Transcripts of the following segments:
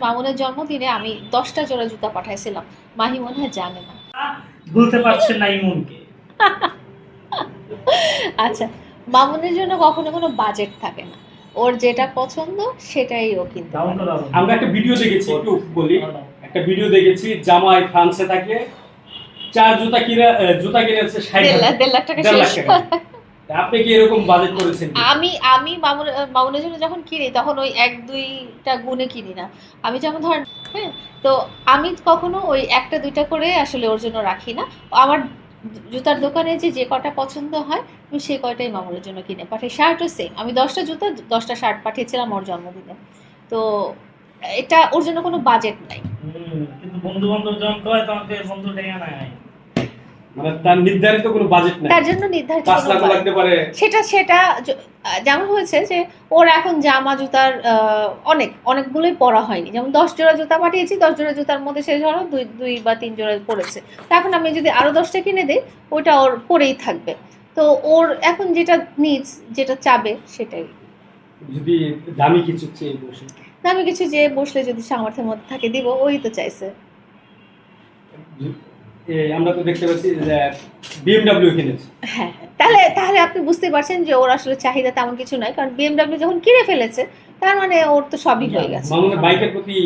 মামুনের জন্মদিনে আমি দশটা জোড়া জুতা পাঠাইছিলাম। মাহি মনে হয় জানে না। পারছেন না ইমনকে। আচ্ছা মামুনের জন্য কখনো কোনো বাজেট থাকে না। ওর যেটা পছন্দ সেটাই ও কিনতে আমরা একটা ভিডিও দেখেছি একটু বলি। একটা ভিডিও দেখেছি জামাই ফ্রান্সে থাকে চার জুতা কিনে জুতা কিনেছে ষাট দেড় লাখ টাকা আপনি কি এরকম বাজেট করেছেন আমি আমি মামুন মামুনের জন্য যখন কিনি তখন ওই এক দুইটা গুণে কিনি না। আমি যেমন ধরেন হ্যাঁ তো আমি কখনো ওই একটা দুইটা করে আসলে ওর জন্য রাখি না। আমার জুতার দোকানে যে যে কটা পছন্দ হয় আমি সেই কয়টাই মামুনের জন্য কিনে। পাঠাই শার্টও সেম আমি দশটা জুতা দশটা শার্ট পাঠিয়েছিলাম ওর জন্মদিনে। তো এটা ওর জন্য কোনো বাজেট নাই। কিন্তু বন্ধু বান্ধব যখন কয় তোমাকে বন্ধু ডেকে নাই। মানে তার নির্ধারিত কোনো বাজেট নাই। তার জন্য নির্ধারিত পাঁচ কোনো লাখ লাগতে পারে। সেটা সেটা যেমন হয়েছে যে ওর এখন জামা জুতার অনেক অনেকগুলোই পরা হয়নি। যেমন দশ জোড়া জুতা পাঠিয়েছি দশ জোড়া জুতার মধ্যে সে ধরো দুই দুই বা তিন জোড়া পড়েছে তা এখন আমি যদি আরও দশটা কিনে দিই ওইটা ওর পরেই থাকবে। তো ওর এখন যেটা নিজ যেটা চাবে সেটাই। যদি দামি কিছু চেয়ে বসে। আমি কিছু যে বসলে যদি সামর্থ্যের মধ্যে থাকে দিব ওই তো চাইছে। আমরা তো দেখতে পাচ্ছি যে বিএমডাব্লিউ কিনেছে। হ্যাঁ তাহলে তাহলে আপনি বুঝতে পারছেন যে ওর আসলে চাহিদা তেমন কিছু নাই কারণ বিএমডাব্লিউ যখন কিনে ফেলেছে তার মানে ওর তো সবই হয়ে গেছে। মামুনের বাইকের প্রতি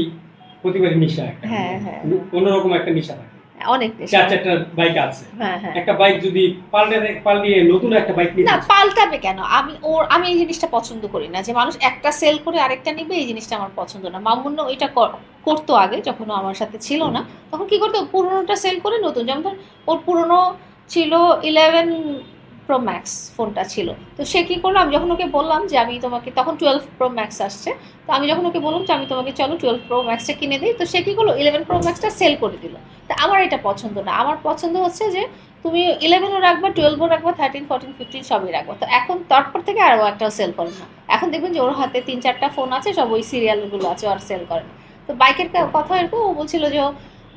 প্রতিবারই নেশা একটা। হ্যাঁ, হ্যাঁ। অন্যরকম একটা নেশা থাকে। অনেক। চার চারটা বাইক আছে। হ্যাঁ হ্যাঁ। একটা বাইক যদি পাল্টে পাল্টিয়ে নতুন একটা বাইক না পাল্টাবে কেন? আমি ওর আমি এই জিনিসটা পছন্দ করি না যে মানুষ একটা সেল করে আরেকটা নিবে এই জিনিসটা আমার পছন্দ না। মামুন্য এটা কর- করতো আগে যখন আমার সাথে ছিল না। তখন কি করতো? পুরোনোটা সেল করে নতুন যেমন ধর ওর পুরোনো ছিল ইলেভেন প্রো ম্যাক্স ফোনটা ছিল। তো সে কী করল? আমি যখন ওকে বললাম যে আমি তোমাকে, তখন টুয়েলভ প্রো ম্যাক্স আসছে। তো আমি যখন ওকে বললাম যে আমি তোমাকে, চলো টুয়েলভ প্রো ম্যাক্সটা কিনে দিই, তো সে কী করল? ইলেভেন প্রো ম্যাক্সটা সেল করে দিল। তা আমার এটা পছন্দ না। আমার পছন্দ হচ্ছে যে তুমি ইলেভেনও রাখবা টুয়েলভও রাখবা থার্টিন ফোরটিন ফিফটিন সবই রাখবা। তো এখন তারপর থেকে আরও একটাও সেল করে না। এখন দেখবেন যে ওর হাতে তিন, চারটা ফোন আছে, সব ওই সিরিয়ালগুলো আছে আর সেল করে তো বাইকের কথা এরকম ও বলছিল যে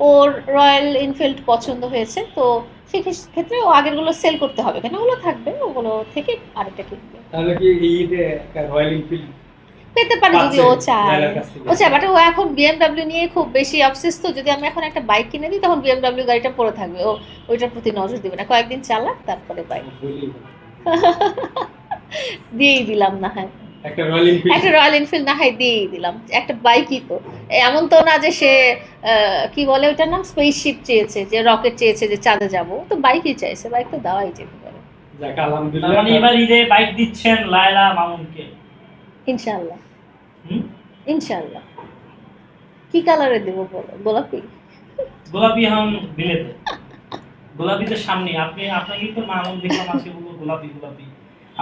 ওর রয়্যাল এনফিল্ড পছন্দ হয়েছে। তো সেই ক্ষেত্রে ও আগেরগুলো সেল করতে হবে কেন? ওগুলো থাকবে ওগুলো থেকে আরেকটা কিনবে। তাহলে কি এই ঈদে একটা রয়্যাল এনফিল্ড পেতে পারে যদি ও চায়? ও চায় বাট ও এখন বিএমডাব্লিউ নিয়ে খুব বেশি অবসেস তো যদি আমি এখন একটা বাইক কিনে দিই তখন বিএমডাব্লিউ গাড়িটা পড়ে থাকবে। ও ওইটার প্রতি নজর দিবে না। কয়েকদিন চালাক তারপরে বাইক দিয়েই দিলাম না হয়। একটা রয়্যাল এনফিল্ড একটা না হয় দিয়েই দিলাম। একটা বাইকই তো। এমন তো না যে সে কি বলে ওইটার নাম? স্পেসশিপ চেয়েছে যে রকেট চেয়েছে যে চাঁদে যাব। ও তো বাইকই চাইছে বাইক তো দেওয়াই যেতে পারে। আলহামদুলিল্লাহ। মানে এবার ঈদে বাইক দিচ্ছেন লায়লা মামুনকে। ইনশাল্লাহ হুম? ইনশাল্লাহ কি কালারে দেবো বলো? গোলাপি? গোলাপি হন বিলেতে। সামনে। আপনি আপনাকে তো মামুন দেখলাম আজকে বলব গোলাপি গোলাপি।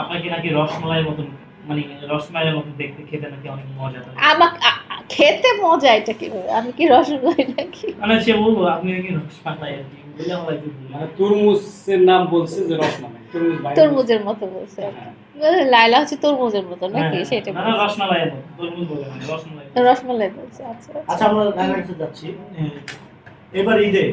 আপনাকে নাকি রসমালাইয়ের মতন। মানে রসমালাইয়ের মতন দেখতে খেতে নাকি অনেক মজা থাকে আমাকে খেতে মজা এটা কীভাবে আমি কি রসগোল্লাই নাকি? মানে সে বলব আপনি নাকি রসমালাই আর কি মানে তরমুজের নাম বলছে যে রসমালাই তরমুজের মতো বলছে। হ্যাঁ। লাইলা হচ্ছে তরমুজের মতো নাকি? হ্যাঁ, সেটা না, মতো তরমুজ বলে না, রসমালাই। রসমালাই বলছে আচ্ছা আচ্ছা। আমরা লাইনার যাচ্ছি। এবার ঈদে